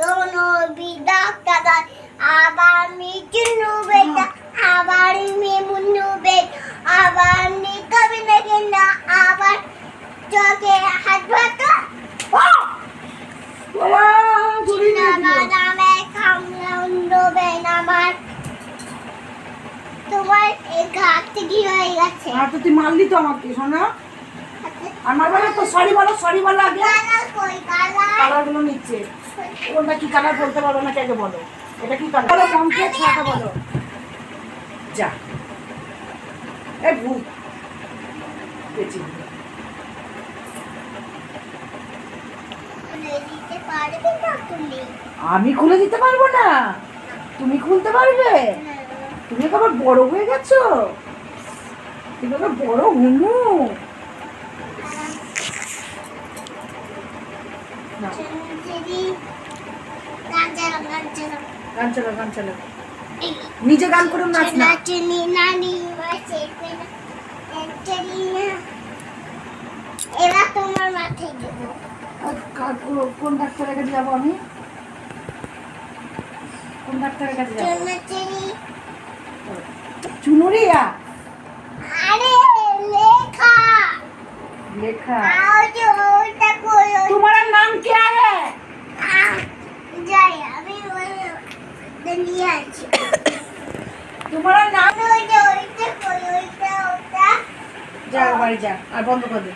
দোনো বিদা আবার মি চুনু আবার মি মুন্নু আবার নি না আবার চোখে হাত ভাতা বাবা চুরি চিনা নিয়ে দিল। বাদামে কামলা উন্ডো বেন আমার। তোমার এই ঘাটতে কি গেছে? আর তো তুই মারলি তো আমাকে শোনা। আর মারবে তো সরি বলো সরি বলো আগে। কালারগুলো নিচ্ছে কোনটা কি কালার বলতে পারব না কেটে বলো। এটা কি কালার বলো মমকে ছাটা বলো? যা। এ না তুমি? আমি খুলে দিতে পারব না। তুমি খুলতে পারবে? তুমি তো আবার বড় হয়ে গেছো। তুমি আবার বড় হুনু। না। গাঞ্জারা গাঞ্জারা গান গান নিজে গান করে নাচ না নাচনি নানি মাসে পেনা একচুয়ালি না এবার তোমার মাথায় দেবো কোন ডাক্তারের কাছে যাব আমি কোন ডাক্তারের কাছে যাব চুনুরিয়া? আরে লেখা। লেখা আও যে ওইটা কই ওই- তোমার নাম কে है আহ, যাই আমি ওই আছি তোমার নাম ওইটা ওইটা যা বাড়ি যা আর বন্ধ করে দে।